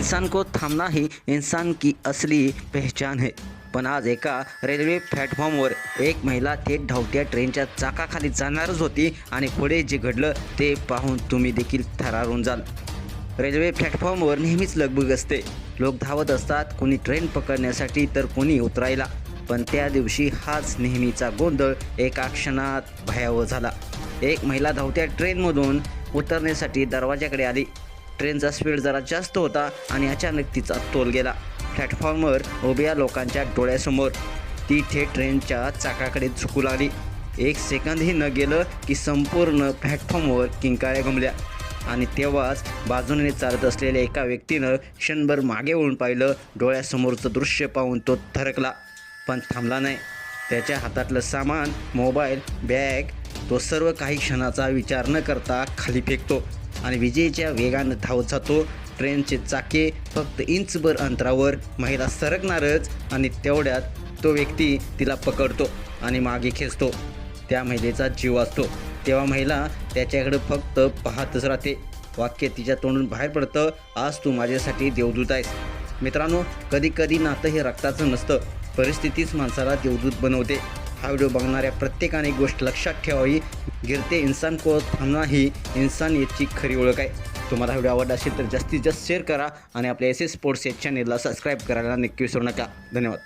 इंसान को थांबना ही इंसान की असली पहचान है. पण आज एका रेल्वे प्लॅटफॉर्मवर एक महिला थेट धावत्या ट्रेनच्या चाकाखाली जाणारच होती आणि पुढे जे घडलं ते पाहून तुम्ही देखील थरारून जाल. रेल्वे प्लॅटफॉर्मवर नेहमीच लगबग असते. लोक धावत असतात कोणी ट्रेन पकडण्यासाठी तर कोणी उतरायला. पण त्या दिवशी हाच नेहमीचा गोंधळ एका क्षणात भयावह झाला. एक महिला धावत्या ट्रेनमधून उतरण्यासाठी दरवाजाकडे आली. ट्रेनचा स्पीड जरा जास्त होता आणि अचानक तिचा तोल गेला. प्लॅटफॉर्मवर उभ्या लोकांच्या डोळ्यासमोर ती थेट ट्रेनच्या चाकाकडे झुकू लागली. एक सेकंदही न गेलं की संपूर्ण प्लॅटफॉर्मवर किंकाळ्या घुमल्या आणि तेव्हाच बाजूने चालत असलेल्या एका व्यक्तीनं क्षणभर मागे वळून पाहिलं. डोळ्यासमोरचं दृश्य पाहून तो थरकला पण थांबला नाही. त्याच्या हातातलं सामान मोबाईल बॅग तो सर्व काही क्षणाचा विचार न करता खाली फेकतो. आणि विजेच्या वेगानं धावत जातो. ट्रेनचे चाके फक्त इंचभर अंतरावर. महिला सरकणारच आणि तेवढ्यात तो व्यक्ती तिला पकडतो आणि मागे खेचतो. त्या महिलेचा जीव असतो तेव्हा महिला त्याच्याकडे फक्त पाहतच राहते. वाक्य तिच्या तोंडून बाहेर पडतं. आज तू माझ्यासाठी देवदूत आहेस. मित्रांनो कधी कधी नातं हे रक्ताचं नसतं. परिस्थितीच माणसाला देवदूत बनवते. हा व्हिडिओ बघणाऱ्या प्रत्येकाने एक गोष्ट लक्षात ठेवावी. गिरते इन्सान को थांबणं ही इन्सानियतची खरी ओळख आहे. तुम्हाला व्हिडिओ आवडला असेल तर जास्तीत जास्त शेअर करा आणि आपल्या एस एस स्पोर्ट्स या चॅनेलला सबस्क्राईब करायला नक्की विसरू नका. धन्यवाद.